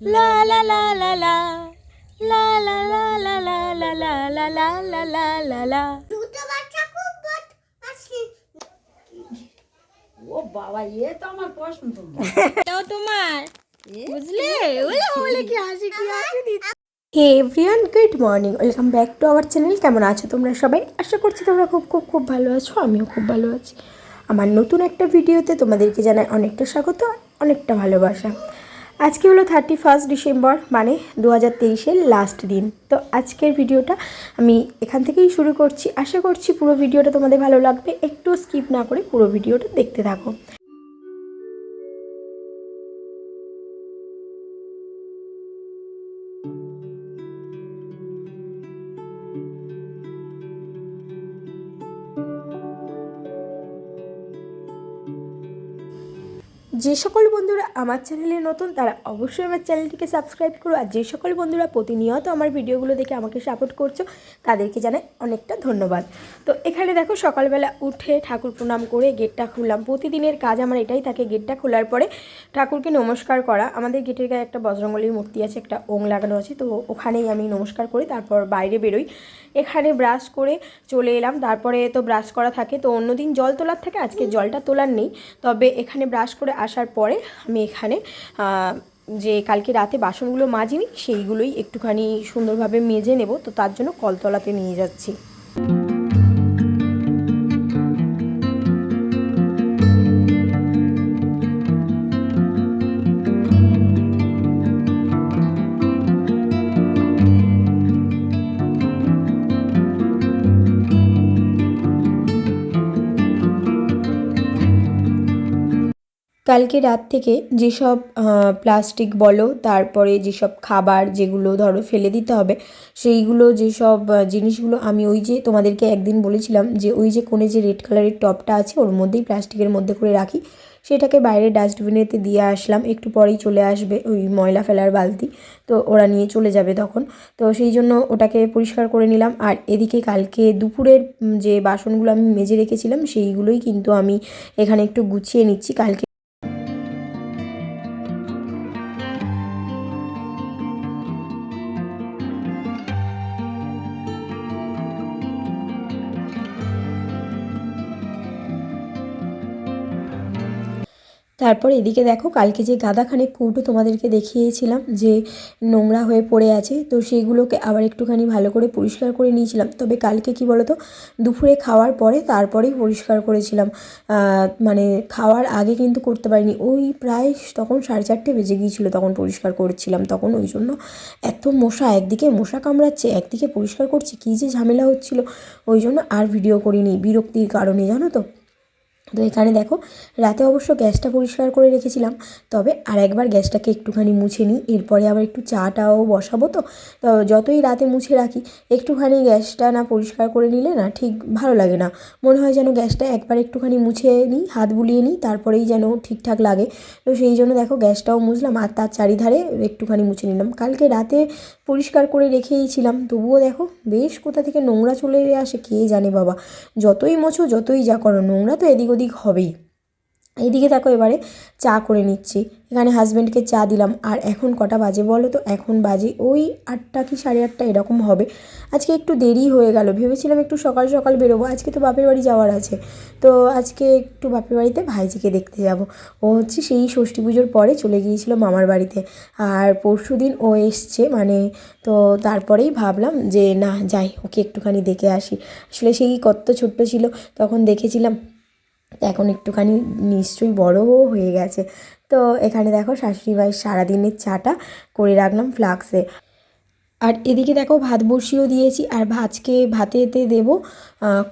লা লা লা লা লা লা লা লা লা লা লা লা লা লা লা লা লা লা দুটো বাচ্চা খুব বদ আসছে ও বাবা এ তো আমার পছন্দ এটাও তোমার বুঝলে ওলে ওলে কি হাসি কি হাসি দিচ্ছে hey good morning welcome back to our channel কেমন আছো তোমরা সবাই আশা করছি তোমরা খুব খুব খুব ভালো আছো আমিও খুব ভালো আছি আমার নতুন একটা ভিডিওতে তোমাদেরকে জানাই অনেকটা স্বাগত অনেকটা ভালোবাসা আজকে হলো থার্টি ফার্স্ট ডিসেম্বর মানে দু হাজার তেইশের লাস্ট দিন। তো আজকের ভিডিওটা আমি এখান থেকেই শুরু করছি। আশা করছি পুরো ভিডিওটা তোমাদের ভালো লাগবে। একটু স্কিপ না করে পুরো ভিডিওটা দেখতে থাকো। যে সকল বন্ধুরা আমার চ্যানেলে নতুন, তারা অবশ্যই আমার চ্যানেলটিকে সাবস্ক্রাইব করো। আর যে সকল বন্ধুরা প্রতিনিয়ত আমার ভিডিওগুলো দেখে আমাকে সাপোর্ট করছ, তাদেরকে জানাই অনেকটা ধন্যবাদ। তো এখানে দেখো, সকালবেলা উঠে ঠাকুর প্রণাম করে গেটটা খুললাম। প্রতিদিনের কাজ আমার এটাই থাকে, গেটটা খোলার পরে ঠাকুরকে নমস্কার করা। আমাদের গেটের গায়ে একটা বজরঙ্গলির মূর্তি আছে, একটা ওং লাগানো আছে, তো ওখানেই আমি নমস্কার করি, তারপর বাইরে বেরোই। এখানে ব্রাশ করে চলে এলাম, তারপরে তো ব্রাশ করা থাকে। তো অন্যদিন জল তোলার থাকে, আজকে জলটা তোলার নেই। তবে এখানে ব্রাশ করে আসার পরে আমি এখানে যে কালকে রাতে বাসনগুলো মাজিনি, সেইগুলোই একটুখানি সুন্দরভাবে মেজে নেব। তো তার জন্য কলতলাতে নিয়ে যাচ্ছি। কালকে রাত থেকে যেসব প্লাস্টিক বলো, তারপরে যেসব খাবার যেগুলো ধরো ফেলে দিতে হবে, সেইগুলো যেসব জিনিসগুলো আমি ওই যে তোমাদেরকে একদিন বলেছিলাম যে ওই যে কোণে যে রেড কালারের টপটা আছে, ওর মধ্যেই প্লাস্টিকের মধ্যে করে রাখি। সেটাকে বাইরে ডাস্টবিনেতে দিয়ে আসলাম, একটু পরেই চলে আসবে ওই ময়লা ফেলার বালতি। তো ওরা নিয়ে চলে যাবে তখন। তো সেই জন্য ওটাকে পরিষ্কার করে নিলাম। আর এদিকে কালকে দুপুরের যে বাসনগুলো আমি মেজে রেখেছিলাম, সেইগুলোই কিন্তু আমি এখানে একটু গুছিয়ে নিচ্ছি। কালকে তারপর এদিকে দেখো, কালকে যে গাদাখানেক কৌটো তোমাদেরকে দেখিয়েছিলাম যে নোংরা হয়ে পড়ে আছে, তো সেইগুলোকে আবার একটুখানি ভালো করে পরিষ্কার করে নিয়েছিলাম। তবে কালকে কি বলো তো দুপুরে খাওয়ার পরে তারপরেই পরিষ্কার করেছিলাম। মানে খাওয়ার আগে কিন্তু করতে পারিনি। ওই প্রায় তখন সাড়ে চারটে বেজে গিয়েছিল তখন পরিষ্কার করছিলাম, তখন ওই জন্য এত মশা, একদিকে মশা কামড়াচ্ছে, একদিকে পরিষ্কার করছি, কী যে ঝামেলা হচ্ছিল, ওই জন্য আর ভিডিও করিনি বিরক্তির কারণে, জানো তো। তো এখানে দেখো, রাতে অবশ্য গ্যাসটা পরিষ্কার করে রেখেছিলাম, তবে আর একবার গ্যাসটাকে একটুখানি মুছে নিই, এরপরে আবার একটু চাটাও বসাবো তো। তো যতই রাতে মুছে রাখি, একটুখানি গ্যাসটা না পরিষ্কার করে নিলে না ঠিক ভালো লাগে না। মনে হয় যেন গ্যাসটা একবার একটুখানি মুছে নিই, হাত বুলিয়ে নিই, তারপরেই যেন ঠিকঠাক লাগে। তো সেই জন্য দেখো গ্যাসটাও মুছলাম, আর তার চারিধারে একটুখানি মুছে নিলাম। কালকে রাতে পরিষ্কার করে রেখেইছিলাম, তবুও দেখো বেশ কোথা থেকে নোংরা চলে আসে, কে জানে বাবা। যতই মোছো, যতই যা করো, নোংরা তো এদিক ওদিক হবেই। এইদিকে দেখো এবারে চা করে নিচ্ছি। এখানে হাজব্যান্ডকে চা দিলাম। আর এখন কটা বাজে বলো তো? এখন বাজে ওই আটটা কি সাড়ে আটটা এরকম হবে। আজকে একটু দেরি হয়ে গেল। ভেবেছিলাম একটু সকাল সকাল বেরোবো। আজকে তো বাপের বাড়ি যাওয়ার আছে। তো আজকে একটু বাপের বাড়িতে ভাইজিকে দেখতে যাব। ও হচ্ছে সেই ষষ্ঠী পুজোর পরে চলে গিয়েছিল মামার বাড়িতে। আর পরশু দিন ও এসছে। মানে তো তারপরেই ভাবলাম যে না, যাই, ওকে একটুখানি দেখে আসি। আসলে সেই কত ছোট্ট ছিল। তখন দেখেছিলাম এখন একটুখানি নিশ্চয়ই বড়ও হয়ে গেছে। তো এখানে দেখো শাশুড়ি ভাই সারাদিনের চাটা করে রাখলাম ফ্লাক্সে। আর এদিকে দেখো ভাত বসিয়েও দিয়েছি আর ভাজকে ভাতেতে দেবো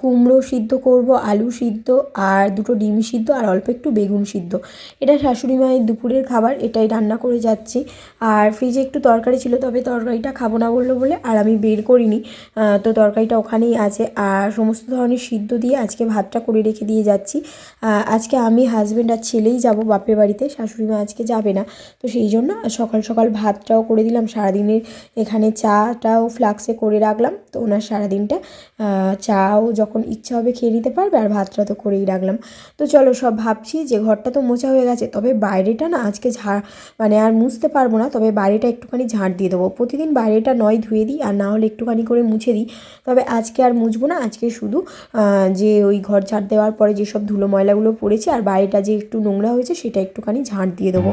কুমড়ো সিদ্ধ করব, আলু সিদ্ধ আর দুটো ডিম সিদ্ধ আর অল্প একটু বেগুন সিদ্ধ। এটা শাশুড়ি মায়ের দুপুরের খাবার, এটাই রান্না করে যাচ্ছি। আর ফ্রিজে একটু তরকারি ছিল, তবে তরকারিটা খাব না বলল বলে আর আমি বের করিনি। তো তরকারিটা ওখানেই আছে। আর সমস্ত ধরনের সিদ্ধ দিয়ে আজকে ভাতটা করে রেখে দিয়ে যাচ্ছি। আজকে আমি হাজব্যান্ড আর ছেলেই যাব বাপের বাড়িতে, শাশুড়ি মা আজকে যাবে না। তো সেই জন্য সকাল সকাল ভাতটাও করে দিলাম। সারাদিনের এখানে চাটাও ফ্লাক্সে করে রাখলাম। তো ওনার সারাদিনটা চাও যখন ইচ্ছা হবে খেয়ে নিতে পারবে আর ভাতটা তো করেই রাখলাম। তো চলো সব ভাবছি যে ঘরটা তো মোছা হয়ে গেছে, তবে বাইরেটা না আজকে ঝাড় মানে আর মুছতে পারব না, তবে বাইরেটা একটুখানি ঝাড় দিয়ে দেবো। প্রতিদিন বাইরেটা নয় ধুয়ে দিই আর না হলে একটুখানি করে মুছে দিই। তবে আজকে আর মুছবো না, আজকে শুধু যে ওই ঘর ঝাড় দেওয়ার পরে যেসব ধুলো ময়লাগুলো পড়েছে আর বাইরেটা যে একটু নোংরা হয়েছে সেটা একটুখানি ঝাড় দিয়ে দেবো।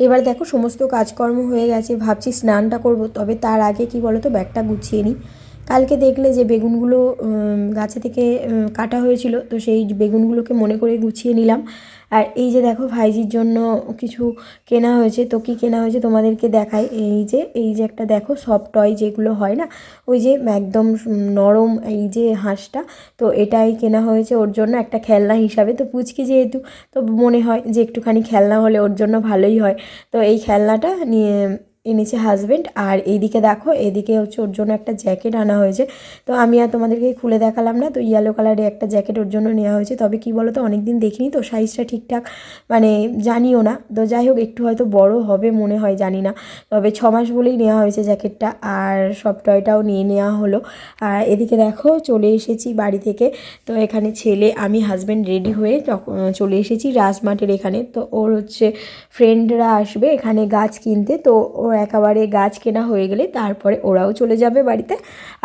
এবার দেখো সমস্ত কাজকর্ম হয়ে গেছে, ভাবছি স্নানটা করব, তবে তার আগে কি বলো তো ব্যাগটা গুছিয়ে নিই কালকে দেখলে যে বেগুনগুলো গাছে থেকে কাটা হয়েছিল, তো সেই বেগুনগুলোকে মনে করে গুছিয়ে নিলাম। আর এই যে দেখো ভাইজির জন্য কিছু কেনা হয়েছে, তো কি কেনা হয়েছে তোমাদেরকে দেখাই। এই যে এই যে একটা দেখো সফট টয় যেগুলো হয় না, ওই যে একদম নরম এই যে হাঁসটা, তো এটাই কেনা হয়েছে ওর জন্য একটা খেলনা হিসাবে। তো পুচকি যেহেতু, তো মনে হয় যে একটুখানি খেলনা হলে ওর জন্য ভালোই হয়। তো এই খেলনাটা নিয়ে এনেছে হাজব্যান্ড আর এইদিকে দেখো এদিকে হচ্ছে ওর জন্য একটা জ্যাকেট আনা হয়েছে। তো আমি আর তোমাদেরকে খুলে দেখালাম না, তো ইয়েলো কালারের একটা জ্যাকেট ওর জন্য নেওয়া হয়েছে। তবে কি বলো তো অনেক দিন দেখিনি তো সাইজটা ঠিকঠাক মানে জানিও না। তো যাই হোক, একটু হয়তো বড় হবে মনে হয়, জানি না। তবে ছ মাস বলেই নেওয়া হয়েছে জ্যাকেটটা আর সব টয়টাও নিয়ে নেওয়া হলো। আর এদিকে দেখো, চলে এসেছি বাড়ি থেকে। তো এখানে ছেলে, আমি হাজব্যান্ড রেডি হয়ে চলে এসেছি রাজমাটের এখানে। তো ওর হচ্ছে ফ্রেন্ডরা আসবে এখানে গাছ কিনতে। তো ওর একেবারে গাছ কেনা হয়ে গেলে তারপরে ওরাও চলে যাবে বাড়িতে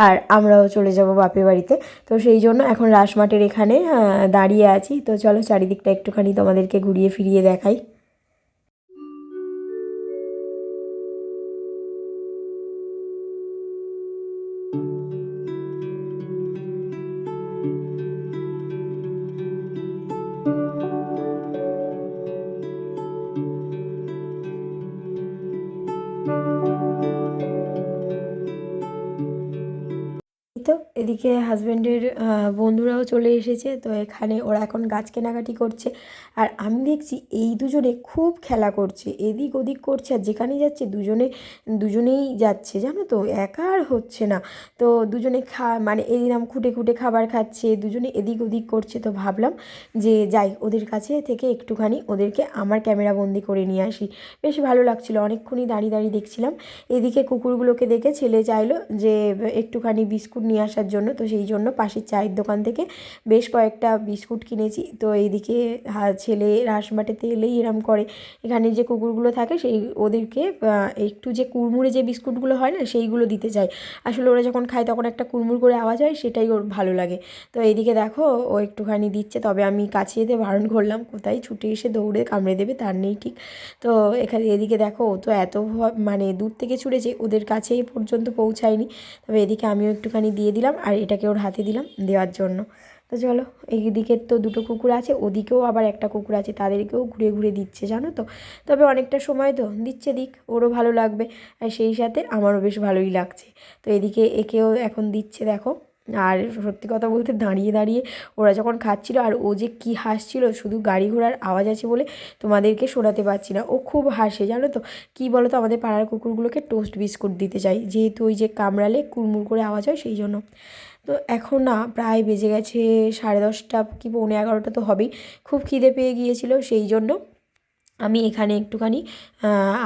আর আমরাও চলে যাব বাপের বাড়িতে। তো সেই জন্য এখন রাসমাটের এখানে দাঁড়িয়ে আছি। তো চলো চারিদিকটা একটুখানি তোমাদেরকে ঘুরিয়ে ফিরিয়ে দেখাই। তো এদিকে হাজব্যান্ডের বন্ধুরাও চলে এসেছে, তো এখানে ওরা এখন গাছ কেনাকাটি করছে। আর আমি দেখছি এই দুজনে খুব খেলা করছে, এদিক ওদিক করছে, আর যেখানেই যাচ্ছে দুজনে, দুজনেই যাচ্ছে, জানো তো? একা আর হচ্ছে না। তো দুজনে খা মানে এরকম খুঁটে খুঁটে খাবার খাচ্ছে, দুজনে এদিক ওদিক করছে, তো ভাবলাম যে যাই, ওদের কাছে থেকে একটুখানি ওদেরকে আমার ক্যামেরা বন্দি করে নিয়ে আসি। বেশ ভালো লাগছিল, অনেকক্ষণই দাঁড়িয়ে দাঁড়িয়ে দেখছিলাম। এদিকে কুকুরগুলোকে দেখে ছেলে চাইলো যে, একটুখানি বিস্কুট নিয়ে আসার জন্য। তো সেই জন্য পাশের চায়ের দোকান থেকে বেশ কয়েকটা বিস্কুট কিনেছি। তো এইদিকে ছেলে রাসমাটিতে এলেই এরম করে। এখানে যে কুকুরগুলো থাকে, সেই ওদেরকে একটু যে কুড়মুড়ে যে বিস্কুটগুলো হয় না, সেইগুলো দিতে চাই আসলে ওরা যখন খায়, তখন একটা কুড়মুড় করে আওয়াজ হয়, সেটাই ওর ভালো লাগে। তো এইদিকে দেখো, ও একটুখানি দিচ্ছে। তবে আমি কাছে যেতে বারণ করলাম, কোথায়? ছুটে এসে দৌড়ে কামড়ে দেবে, তার নেই ঠিক। তো এখানে, এদিকে দেখো, ও তো এত মানে দূর থেকে ছুটেছে, ওদের কাছেই পর্যন্ত পৌঁছায়নি। তবে এদিকে আমিও একটুখানি দিয়ে দিলাম আর এটাকে ওর হাতে দিলাম দেওয়ার জন্য। তো চলো, এইদিকের তো দুটো কুকুর আছে, ওদিকেও আবার একটা কুকুর আছে, তাদেরকেও ঘুরে ঘুরে দিচ্ছে, জানো তো? তবে অনেকটা সময় তো দিচ্ছে দিক, ওরও ভালো লাগবে। আর সেই সাথে আমারও বেশ ভালোই লাগছে। তো এদিকে একেও এখন দিচ্ছে, দেখো। আর সত্যি কথা বলতে দাঁড়িয়ে দাঁড়িয়ে ওরা যখন খাচ্ছিল আর ও যে কী হাসছিল, শুধু গাড়ি ঘোড়ার আওয়াজ আছে বলে তোমাদেরকে শোনাতে পারছি না। ও খুব হাসে, জানো তো? কী বলো তো আমাদের পাড়ার কুকুরগুলোকে টোস্ট বিস্কুট দিতে চাই। যেহেতু ওই যে কামড়ালে কুড়মুড় করে আওয়াজ হয়, সেই জন্য। তো এখন না, প্রায় বেজে গেছে সাড়ে দশটা, কি পৌনে এগারোটা তো হবেই। খুব খিদে পেয়ে গিয়েছিল, সেই জন্য আমি এখানে একটুখানি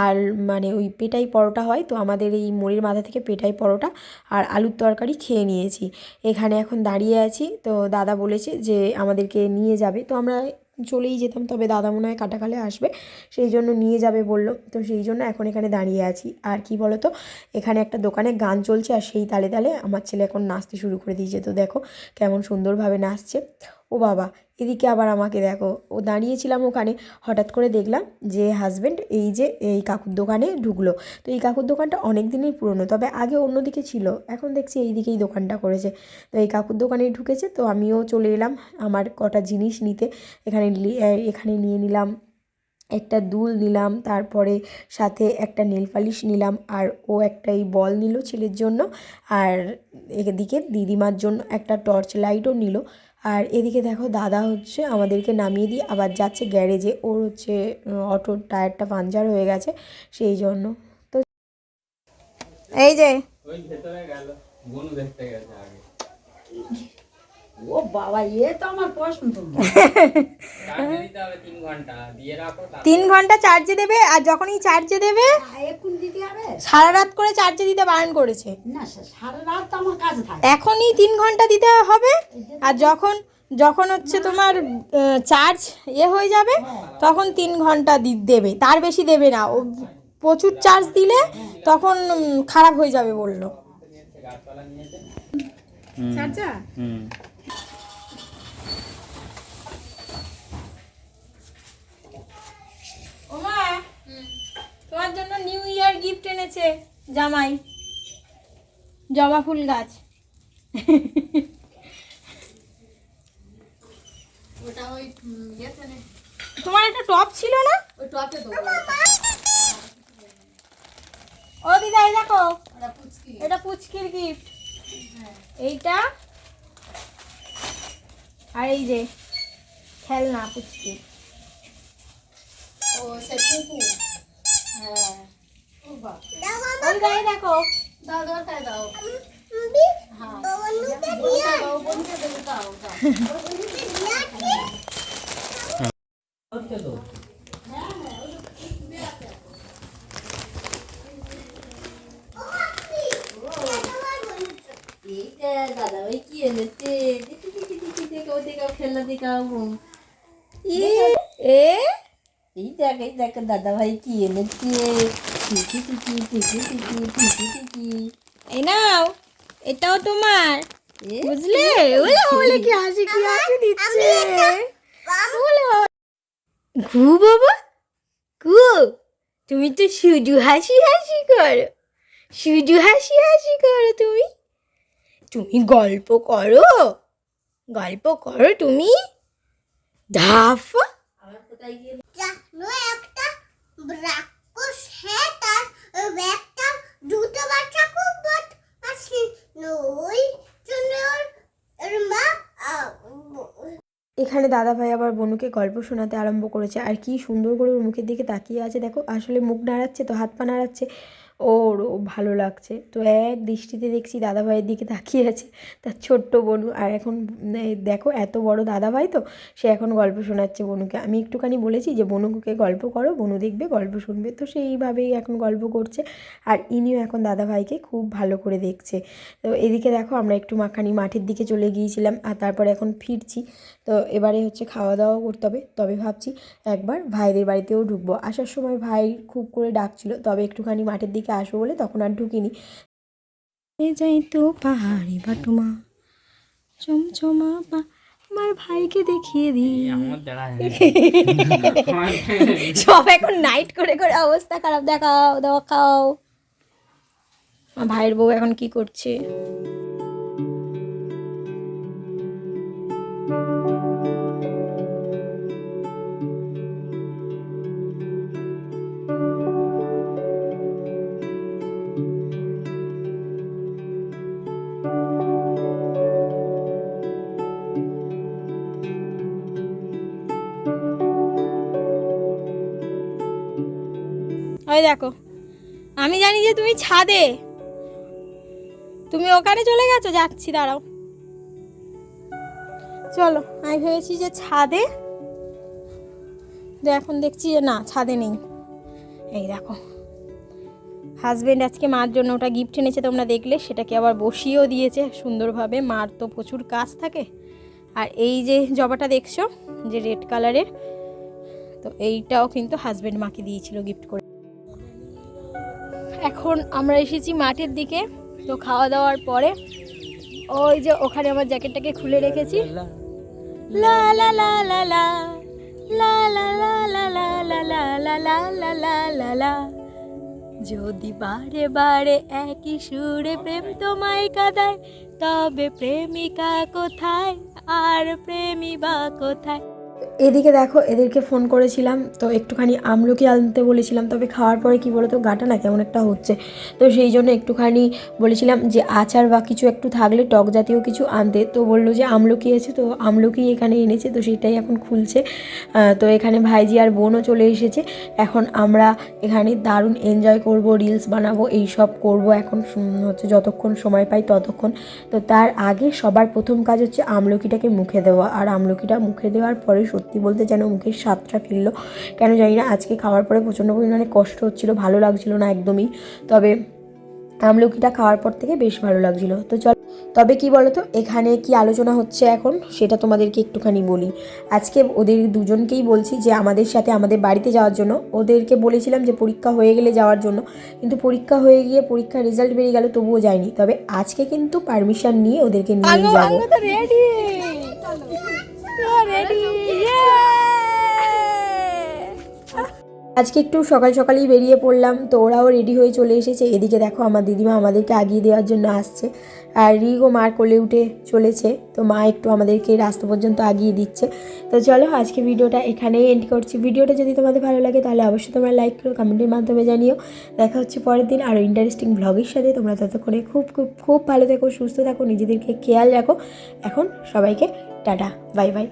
আর মানে ওই পেটাই পরোটা হয়, তো আমাদের এই মোড়ের মাথা থেকে পেটাই পরোটা আর আলুর তরকারি খেয়ে নিয়েছি। এখানে এখন দাঁড়িয়ে আছি, তো দাদা বলেছে যে আমাদেরকে নিয়ে যাবে, তো আমরা চলেই যেতাম, তবে দাদা মনে হয় কাটাকালে আসবে, সেই জন্য নিয়ে যাবে বলল, তো সেই জন্য এখন এখানে দাঁড়িয়ে আছি। আর কি বলো তো এখানে একটা দোকানে গান চলছে আর সেই তালে তালে আমার ছেলে এখন নাচতে শুরু করে দিয়েছে, তো দেখো কেমন সুন্দরভাবে নাচছে। ও বাবা এদিকে আবার আমাকে দেখো, ও দাঁড়িয়েছিলাম ওখানে, হঠাৎ করে দেখলাম যে হাজব্যান্ড এই যে, এই কাকুর দোকানে ঢুকলো। তো এই কাকুর দোকানটা অনেক দিনই পুরনো, তবে আগে অন্যদিকে ছিল, এখন দেখছি এই দিকেই দোকানটা করেছে। তো এই কাকুর দোকানেই ঢুকেছে, তো আমিও চলে এলাম আমার কটা জিনিস নিতে। এখানে এখানে নিয়ে নিলাম, একটা দুল নিলাম, তারপরে সাথে একটা নেল পালিশ নিলাম, আর ও একটা এই বল নিল ছেলের জন্য, আর এদিকে দিদিমার জন্য একটা টর্চ লাইটও নিল। আর এদিকে দেখো দাদা হচ্ছে আমাদেরকে নামিয়ে দিয়ে আবার যাচ্ছে গ্যারেজে। ওর হচ্ছে অটোর টায়ারটা পাঞ্চার হয়ে গেছে, সেই জন্য। তো এই যে। ওই ভেতরে গেল দেখতে গেছে আগে। ও বাবা এ তো আমার পছন্দ তিন ঘণ্টা দিয়ে রাখো তারপর তিন ঘণ্টা চার্জে দেবে আর যখনই চার্জে দেবে এখন দিতে হবে? সারা রাত করে চার্জে দিতে বারণ করেছে। না সারা রাত তো আমার কাছে থাকে। এখনই তিন ঘণ্টা দিতে হবে আর যখন যখন হচ্ছে তোমার চার্জ এ হয়ে যাবে তখন তিন ঘণ্টা দি- দেবে। তার বেশি দেবে না। ও প্রচুর চার্জ দিলে তখন খারাপ হয়ে যাবে বলল। নিয়েছে হুম। ওমা তোমার জন্য নিউ ইয়ার গিফট এনেছে জামাই। জবা ফুল গাছ। ওটা ওই তোমার একটা টপ ছিল না? ওই টপে দেবো। ও দিদা এই দেখো। পুচকি। এটা পুচকির গিফট। এইটা। আর এই যে খেলনা পুচকি। ও সে পুপু হ্যাঁ ও বাবা ওই গায়ে দেখো দাও দাও তাই দাও আমি হ্যাঁ বন্ধুকে বোনকে দাও বোনকে দেবো দাও দাও বন্ধুকে দিয়ে আসি। হচ্ছে তো ও আপনি, এতবার বলেছ। এইটা দাদা ওই কি এনেছে দেখি দেখি দেখি দেখো দেখাও খেলনা দেখাও এ এই দেখ দাদা ভাই কি এনেছে টিকি টিকি টিকি টিকি টিকি টিকি এই নাও এটাও তোমার বুঝলে ওলে ওলে কি হাসি কি হাসি দিচ্ছে ওলে। ঘু বাবা ঘু তুমি তো শুধু হাসি হাসি করো শুধু হাসি হাসি করো তুমি তুমি গল্প করো গল্প করো তুমি ধাফা কোথায় জানো একটা রাক্ষস হ্যাঁ তার একটা দুটো বাচ্চা খুব বট আছে ওই জন্য ওর- মা এখানে এখানে দাদাভাই আবার বনুকে গল্প শোনাতে আরম্ভ করেছে। আর কি সুন্দর করে ওর মুখের দিকে তাকিয়ে আছে। দেখো, আসলে মুখ নাড়াচ্ছে তো, হাত পা নাড়াচ্ছে। ওর, ও ভালো লাগছে। তো এক দৃষ্টিতে দেখছি দাদাভাইয়ের দিকে তাকিয়ে আছে, তার ছোট্ট বনু। আর এখন দেখো এত বড় দাদাভাই তো, সে এখন গল্প শোনাচ্ছে বনুকে। আমি একটুখানি বলেছি যে, বনুকে গল্প করো, বনু দেখবে, গল্প শুনবে। তো সেইভাবেই এখন গল্প করছে। আর ইনিও এখন দাদাভাইকে খুব ভালো করে দেখছে। তো এদিকে দেখো আমরা একটু মাখানি মাঠের দিকে চলে গিয়েছিলাম, আর তারপরে এখন ফিরছি। তো এবারে হচ্ছে খাওয়া দাওয়া করতে হবে। তবে ভাবছি একবার ভাইদের বাড়িতেও ঢুকবো। আসার সময় ভাই খুব করে ডাকছিল, তবে একটুখানি মাঠের দিকে আসব বলে তখন আর ঢুকিনি। যাই তো পাহাড়ি বাটুমা চমচমা পা আমার ভাইকে দেখিয়ে দিই সব এখন নাইট করে করে অবস্থা খারাপ দেখাও দেখাও। আমার ভাইয়ের বউ এখন কি করছে? ওই দেখো। আমি জানি যে তুমি ছাদে। তুমি ওখানে চলে গেছো? যাচ্ছি, দাঁড়াও। চলো, আমি ভেবেছি যে ছাদে। এখন দেখছি যে না, ছাদে নেই। এই দেখো। হাজবেন্ড আজকে মার জন্য ওটা গিফট এনেছে, তোমরা দেখলে। সেটাকে আবার বসিয়েও দিয়েছে সুন্দরভাবে। মার তো প্রচুর কাজ থাকে। আর এই যে জবাটা দেখছ, যে রেড কালারের তো এইটাও কিন্তু হাজব্যান্ড মাকে দিয়েছিল গিফট করে। এখন আমরা এসেছি মাঠের দিকে তো খাওয়া দাওয়ার পরে ওই যে ওখানে আমার জ্যাকেটটাকে খুলে রেখেছি লা লা লা লা লা লা লা লা লা লা লা লা লা লা লা লা লা যদি বারে বারে একই সুরে প্রেম তোমায় কাদায় তবে প্রেমিকা কোথায় আর প্রেমী বা কোথায় এদিকে দেখো, এদেরকে ফোন করেছিলাম, তো একটুখানি আমলকি আনতে বলেছিলাম, তবে খাওয়ার পরে কি বলতো, গাটা না কেমন একটা হচ্ছে। তো সেই জন্য একটুখানি বলেছিলাম যে আচার বা কিছু একটু থাকলে টক জাতীয় কিছু আনতে। তো বলল যে আমলকি আছে, তো আমলকি এখানে এনেছে, তো সেটাই এখন খুলছে। তো এখানে ভাইজি আর বোনও চলে এসেছে। এখন আমরা এখানে দারুণ এনজয় করব রিলস বানাবো, এই সব করব এখন হচ্ছে যতক্ষণ সময় পাই ততক্ষণ। তো তার আগে সবার প্রথম কাজ হচ্ছে আমলকিটাকে মুখে দেওয়া। আর আমলকিটা মুখে দেওয়ার পরে সত্যি বলতে যেন মুখের স্বাদটা ফিরলো। কেন জানি না আজকে খাওয়ার পরে প্রচণ্ড পরিমাণে কষ্ট হচ্ছিল ভালো লাগছিল না একদমই। তবে আমলকিটা খাওয়ার পর থেকে বেশ ভালো লাগছিল। তো চল তবে কি বলতো এখানে কি আলোচনা হচ্ছে এখন সেটা তোমাদেরকে একটুখানি বলি। আজকে ওদের দুজনকেই বলছি যে আমাদের সাথে আমাদের বাড়িতে যাওয়ার জন্য ওদেরকে বলেছিলাম যে পরীক্ষা হয়ে গেলে যাওয়ার জন্য। কিন্তু পরীক্ষা হয়ে গিয়ে পরীক্ষার রেজাল্ট বেরিয়ে গেল তবুও যায়নি। তবে আজকে কিন্তু পারমিশন নিয়ে ওদেরকে নিয়ে যাব। আজকে একটু সকাল সকালেই বেরিয়ে পড়লাম, তো ওরাও রেডি হয়ে চলে এসেছে। এদিকে দেখো আমার দিদিমা আমাদেরকে আগিয়ে দেওয়ার জন্য আসছে। আর রিগো মার কোলে উঠে চলেছে, তো মা একটু আমাদেরকে রাস্তা পর্যন্ত আগিয়ে দিচ্ছে। তো চলো আজকে ভিডিওটা এখানেই এন্ড করছি। ভিডিওটা যদি তোমাদের ভালো লাগে, তাহলে অবশ্যই তোমরা লাইক করো কমেন্টের মাধ্যমে জানিও। দেখা হচ্ছে পরের দিন আরও ইন্টারেস্টিং ব্লগের সাথে। তোমরা ততক্ষণে খুব খুব খুব ভালো থেকো, সুস্থ থাকো, নিজেদেরকে খেয়াল রাখো। এখন সবাইকে ടാറ്റ ബൈ ബൈ